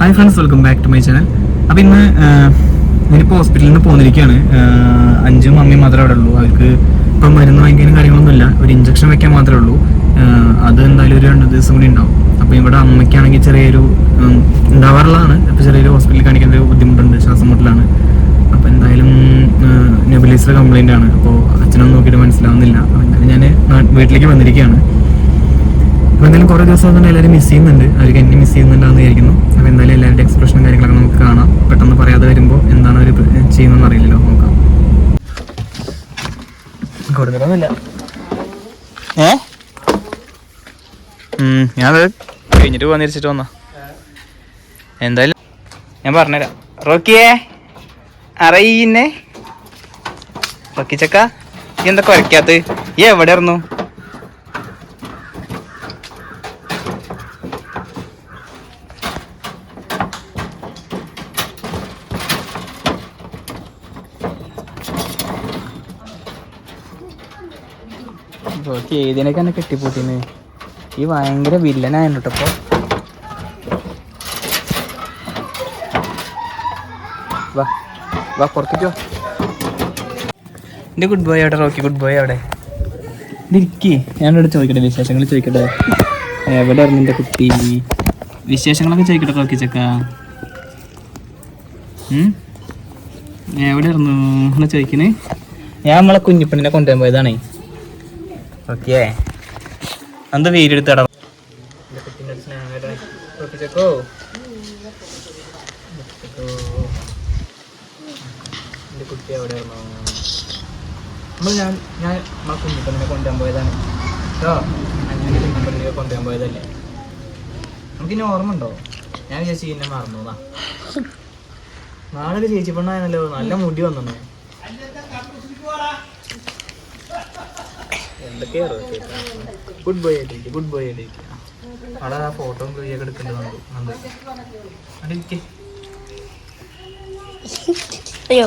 Hi friends welcome back to my channel അപ്പം ഇന്ന് ഞാനിപ്പോൾ ഹോസ്പിറ്റലിൽ നിന്ന് പോന്നിരിക്കുകയാണ് അഞ്ചും അമ്മയും മാത്രമേ അവിടെ ഉള്ളൂ. അവർക്ക് ഇപ്പം മരുന്ന് വാങ്ങിക്കാനും കാര്യങ്ങളൊന്നുമില്ല. ഒരു ഇഞ്ചക്ഷൻ വെക്കാൻ മാത്രമേ ഉള്ളൂ. അത് എന്തായാലും ഒരു രണ്ട് ദിവസം കൂടി ഉണ്ടാവും. അപ്പോൾ ഇവിടെ അമ്മയ്ക്കാണെങ്കിൽ ചെറിയൊരു ഉണ്ടാവാറുള്ളതാണ്. അപ്പോൾ ചെറിയൊരു ഹോസ്പിറ്റലിൽ കാണിക്കാൻ ഒരു ബുദ്ധിമുട്ടുണ്ട്. ശ്വാസം മുട്ടലാണ്. അപ്പോൾ എന്തായാലും നെബുലൈസർ കംപ്ലൈന്റ് ആണ്. അപ്പോൾ അച്ഛനൊന്നും നോക്കിയിട്ട് മനസ്സിലാവുന്നില്ല. എന്തായാലും ഞാൻ വീട്ടിലേക്ക് വന്നിരിക്കുകയാണ്. അപ്പൊ എന്തായാലും കുറേ ദിവസം തന്നെ എല്ലാവരും മിസ് ചെയ്യുന്നുണ്ട്. അവർക്ക് എന്നെ മിസ് ചെയ്യുന്നുണ്ടാന്ന് വിചാരിക്കുന്നു. അപ്പോൾ എന്തായാലും എല്ലാവരുടെ എക്സ്പ്രഷനും കാര്യങ്ങളൊക്കെ നമുക്ക് കാണാം. പെട്ടെന്ന് പറയാതെ വരുമ്പോൾ എന്താണ് അവർ ചെയ്യുന്നതെന്ന് അറിയില്ലല്ലോ. നോക്കാം. ഏ? ഞാനത് കഴിഞ്ഞിട്ട് പോകാൻ തിരിച്ചിട്ട് വന്നാ എന്തായാലും ഞാൻ പറഞ്ഞുതരാം. റോക്കിയേ അറിയിന്നെ? റോക്കി ചക്ക എന്തൊക്കെ എന്താ കുരയ്ക്കാത്ത ഈ എവിടെ ആയിരുന്നു? റോക്കി ഏതിനൊക്കെ എന്നെ കെട്ടിപ്പൂട്ടിന്. ഈ ഭയങ്കര വില്ലനായിരുന്നു കേട്ടോ വാ വാ പുറത്തേക്കോ എന്റെ ഗുഡ് ബോയ് അവിടെ റോക്കി? ഗുഡ് ബോയ് അവിടെ ഇരിക്കേ. ഞാനിവിടെ ചോദിക്കട്ടെ വിശേഷങ്ങൾ ചോദിക്കട്ടെ? എവിടെ ആയിരുന്നു എന്റെ കുട്ടി? വിശേഷങ്ങളൊക്കെ ചോദിക്കട്ടെ റോക്കി ചക്ക? എവിടെ ആയിരുന്നു? ചോദിക്കണേ. ഞാൻ നമ്മളെ കുഞ്ഞിപ്പെണ്ണിനെ കൊണ്ടുപോയതാണേ പോയതാണേ. ഓക്കെ. എന്താ വീടെടുത്തട? കുട്ടി നമ്മൾ ഞാൻ ഞാൻ ചേച്ചി പെണ്ണായിരുന്നല്ലോ നല്ല മുടി വന്നു എന്തൊക്കെയാ ഗുഡ് ബോയ് ആയിട്ട് ഗുഡ് ബോയ് ആയിട്ട് അവിടെ ആ ഫോട്ടോ വീഡിയോ ഒക്കെ എടുക്കേണ്ടതുണ്ട് നന്ദു അയ്യോ.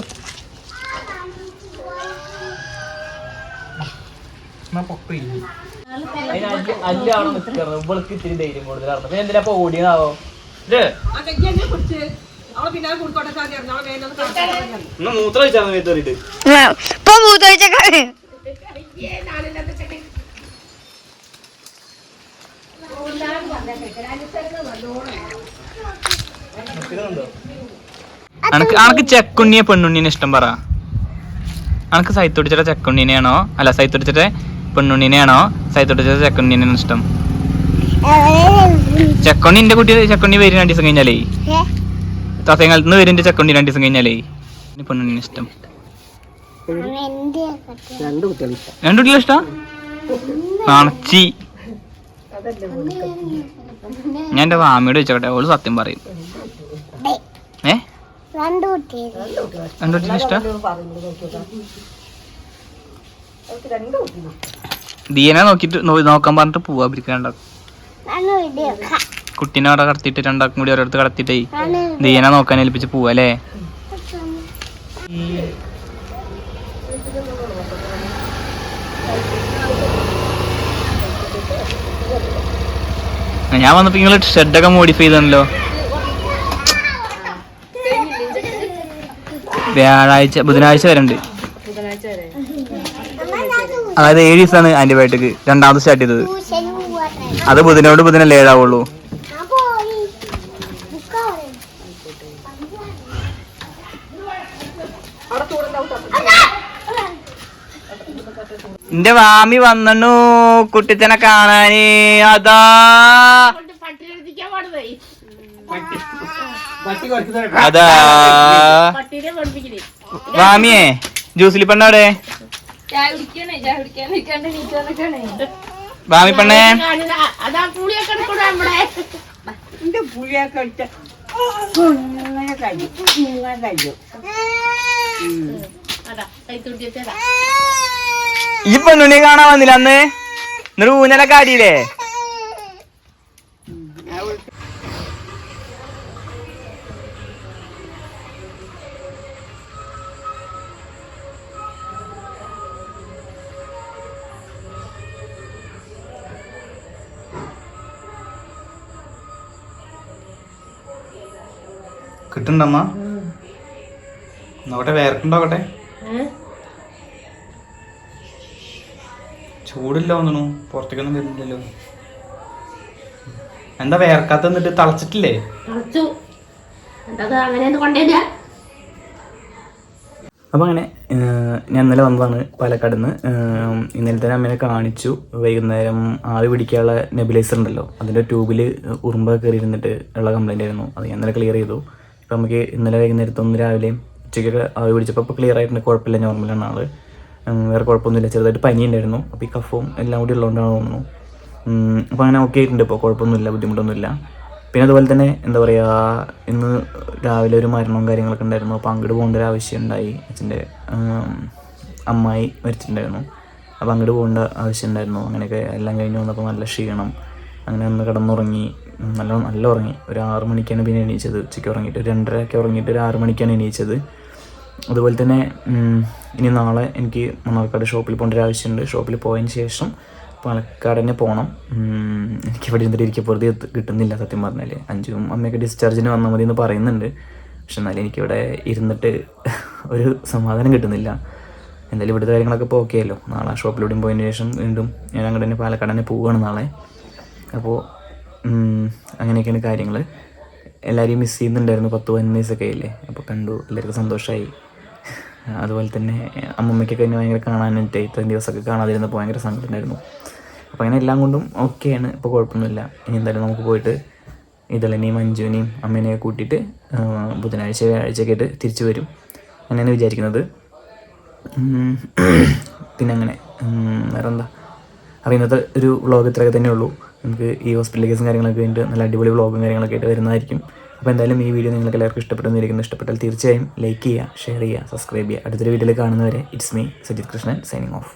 ഇവൾക്ക് ഇത്തിരി ധൈര്യം കൂടുതലാണ് പിന്നെ എന്തിനാ ഇപ്പൊ ഓടിയതാവോ? മൂത്രം വെച്ചാൽ മേത്തോറിട്ട് ഇപ്പൊ മൂത്തൊഴിച്ചേക്കാണ് അനക്ക് അനക്ക് ചെക്കുണ്ണിയെ പെണ്ണുണ്ണിനെ ഇഷ്ടം പറ. അനക്ക് സൈത്തൊടിച്ചിട്ട് ചെക്കുണ്ണിനെയാണോ? അല്ല സൈത്തൊടിച്ചിട്ട് പെണ്ണുണ്ണിനെയാണോ? സൈത്തൊടിച്ചിട്ട് ചെക്കുണ്ണിനെയാണോ ഇഷ്ടം. ചെക്കുണ്ണി എന്റെ കുട്ടി ചെക്കുണ്ണി വരും രണ്ടു ദിവസം കഴിഞ്ഞാലേ തസയങ്കാലത്ത് നിന്ന് വരും ചെക്കുണ്ണി രണ്ടു ദിവസം കഴിഞ്ഞാലേ പെണ്ണുണ്ണിനെ ഇഷ്ടം. രണ്ടു കുട്ടികളും ഇഷ്ടം. നാണച്ചി ഞാൻ എന്റെ വാമിയോട് ചോദിച്ചോട്ടെ അവൾ സത്യം പറയും. ഏ? രണ്ടു കുട്ടി. രണ്ടു കുട്ടികളും ഇഷ്ടം. ദീനെ നോക്കിട്ട് നോക്കാൻ പറഞ്ഞിട്ട് പോവാ പിടിക്കണ്ട വീഡിയോ കുട്ടീനെ അവിടെ കടത്തിയിട്ട് രണ്ടാക്കും കൂടി ഓരോരുത്തർ കടത്തിട്ടേ ദീനെ നോക്കാൻ ഏൽപ്പിച്ച് പോവാ അല്ലേ? ഞാൻ വന്നപ്പോ നിങ്ങൾ ഷെഡൊക്കെ മോഡിഫൈ ചെയ്തല്ലോ വ്യാഴാഴ്ച ബുധനാഴ്ച വരെ ഉണ്ട് അതായത് ഏഴ് ദിവസമാണ് ആന്റിബയോട്ടിക് രണ്ടാമത് സ്റ്റാർട്ട് ചെയ്തത്. അത് ബുധനോട് ബുധനല്ലേ ഏഴാവുള്ളൂ. എന്റെ മാമി വന്നു കുട്ടിത്തനെ കാണാന്. അതാ. അതാ. വാമിയേ ജ്യൂസിലി പെണ്ണവിടെ വാമി പെണ്ണേ. ഈ പെണ്ണുണ്ണി കാണാൻ വന്നില്ല അന്ന്. എന്നിട്ട് ഊഞ്ഞലൊക്കെ ആടിയില്ലേ കിട്ടുണ്ടമ്മ നോക്കട്ടെ വേർക്കുണ്ടോക്കട്ടെ ചൂടില്ല തോന്നണു പുറത്തേക്കൊന്നും വരുന്നില്ലല്ലോ. എന്താ വേർക്കാത്ത എന്നിട്ട് തളച്ചിട്ടില്ലേ? അപ്പം എന്താ അങ്ങനെ കൊണ്ടേല്ല അപ്പോൾ അങ്ങനെ ഞാൻ ഇന്നലെ വന്നതാണ് പാലക്കാട് നിന്ന്. ഇന്നലെ തന്നെ അമ്മേനെ കാണിച്ചു. വൈകുന്നേരം ആവി പിടിക്കാനുള്ള നെബിലൈസർ ഉണ്ടല്ലോ. അതിന്റെ ട്യൂബിൽ ഉറുമ്പ കയറി ഇരുന്നിട്ട് ഉള്ള കംപ്ലൈന്റ് ആയിരുന്നു. അത് ഞാൻ ഇന്നലെ ക്ലിയർ ചെയ്തു. അപ്പോൾ നമുക്ക് ഇന്നലെ വൈകുന്നേരത്തൊന്ന് രാവിലെയും ഉച്ചയ്ക്കൊക്കെ ആവി പിടിച്ചപ്പോൾ ഇപ്പോൾ ക്ലിയർ ആയിട്ടുണ്ട്. കുഴപ്പമില്ല നോർമലാണ് ആൾ. ഉം, വേറെ കുഴപ്പമൊന്നുമില്ല. ചെറുതായിട്ട് പനി ഉണ്ടായിരുന്നു അപ്പോൾ ഈ കഫവും എല്ലാം കൂടി ഉള്ളതുകൊണ്ടാണ് തോന്നുന്നു. അപ്പോൾ അങ്ങനെ ഓക്കെ ആയിട്ടുണ്ട്. ഇപ്പോൾ കുഴപ്പമൊന്നുമില്ല ബുദ്ധിമുട്ടൊന്നുമില്ല. പിന്നെ അതുപോലെ തന്നെ എന്താ പറയുക ഇന്ന് രാവിലെ ഒരു മരണവും കാര്യങ്ങളൊക്കെ ഉണ്ടായിരുന്നു. അപ്പോൾ അങ്ങോട്ട് പോകേണ്ട ഒരു ആവശ്യം ഉണ്ടായി. അച്ഛന്റെ അമ്മായി മരിച്ചിട്ടുണ്ടായിരുന്നു. അപ്പോൾ അങ്ങോട്ട് പോകേണ്ട ആവശ്യം ഉണ്ടായിരുന്നു. അങ്ങനെയൊക്കെ എല്ലാം കഴിഞ്ഞ് വന്നപ്പോൾ നല്ല ക്ഷീണം. അങ്ങനെ ഒന്ന് കിടന്നുറങ്ങി. നല്ല നല്ല ഉറങ്ങി. ഒരു ആറ് മണിക്കാണ് പിന്നെ എണീച്ചത്. ഉച്ചയ്ക്ക് ഉറങ്ങിയിട്ട് രണ്ടരയൊക്കെ ഉറങ്ങിയിട്ട് ഒരു ആറ് മണിക്കാണ് എണീച്ചത്. അതുപോലെ തന്നെ ഇനി നാളെ എനിക്ക് മണ്ണാർക്കാട് ഷോപ്പിൽ പോകേണ്ട ഒരു ആവശ്യമുണ്ട്. ഷോപ്പിൽ പോയതിന് ശേഷം പാലക്കാട് തന്നെ പോകണം എനിക്ക് ഇവിടെ ഇരുന്നിട്ട് ഇരിക്കുക വെറുതെ കിട്ടുന്നില്ല സത്യം പറഞ്ഞാൽ അഞ്ചും അമ്മയൊക്കെ ഡിസ്ചാർജിന് വന്നാൽ മതി എന്ന് പറയുന്നുണ്ട്. പക്ഷെ എന്നാലും എനിക്കിവിടെ ഇരുന്നിട്ട് ഒരു സമാധാനം കിട്ടുന്നില്ല. എന്തായാലും ഇവിടുത്തെ കാര്യങ്ങളൊക്കെ ഇപ്പോൾ ഓക്കെ അല്ലോ. നാളെ ഷോപ്പിലൂടെയും പോയതിന് ശേഷം വീണ്ടും ഞാൻ അങ്ങോട്ട് തന്നെ പാലക്കാട് തന്നെ പോവുകയാണ് നാളെ. അപ്പോൾ അങ്ങനെയൊക്കെയാണ് കാര്യങ്ങൾ എല്ലാവരെയും മിസ് ചെയ്യുന്നുണ്ടായിരുന്നു പത്ത് പതിനൊന്ന് ദിവസമൊക്കെ ആയില്ലേ? അപ്പോൾ കണ്ടു എല്ലാവർക്കും സന്തോഷമായി അതുപോലെ തന്നെ അമ്മമ്മയ്ക്കൊക്കെ എന്നെ ഭയങ്കര കാണാനായിട്ട് ഇത്രയും ദിവസമൊക്കെ കാണാതിരുന്നപ്പോൾ ഭയങ്കര സങ്കടമായിരുന്നു അപ്പോൾ അങ്ങനെ എല്ലാം കൊണ്ടും ഓക്കെയാണ് ഇപ്പോൾ കുഴപ്പമൊന്നുമില്ല. ഇനി എന്തായാലും നമുക്ക് പോയിട്ട് ഇതളനെയും മഞ്ജുവിനെയും അമ്മേനെയൊക്കെ കൂട്ടിയിട്ട് ബുധനാഴ്ച വ്യാഴാഴ്ചയൊക്കെ ആയിട്ട് തിരിച്ചു വരും. അങ്ങനെയാണ് വിചാരിക്കുന്നത്. പിന്നെ അങ്ങനെ വേറെ എന്താ അപ്പോൾ ഇന്നത്തെ ഒരു വ്ളോഗ് ഇത്രയൊക്കെ തന്നെ ഉള്ളൂ നമുക്ക് ഈ ഹോസ്പിറ്റൽ കേസും കാര്യങ്ങളൊക്കെ കഴിഞ്ഞിട്ട് നല്ല അടിപൊളി വ്ളോഗും കാര്യങ്ങളൊക്കെ ആയിട്ട് വരുന്നതായിരിക്കും. അപ്പോൾ എന്തായാലും ഈ വീഡിയോ നിങ്ങൾക്ക് എല്ലാവർക്കും ഇഷ്ടപ്പെട്ടെന്നിരിക്കുന്നു ഇഷ്ടപ്പെട്ടാൽ തീർച്ചയായും ലൈക്ക് ചെയ്യുക ഷെയർ ചെയ്യുക സബ്സ്ക്രൈബ് ചെയ്യുക. അടുത്തൊരു വീഡിയോയിൽ കാണുന്നവരെ it's me Sajith Krishnan signing off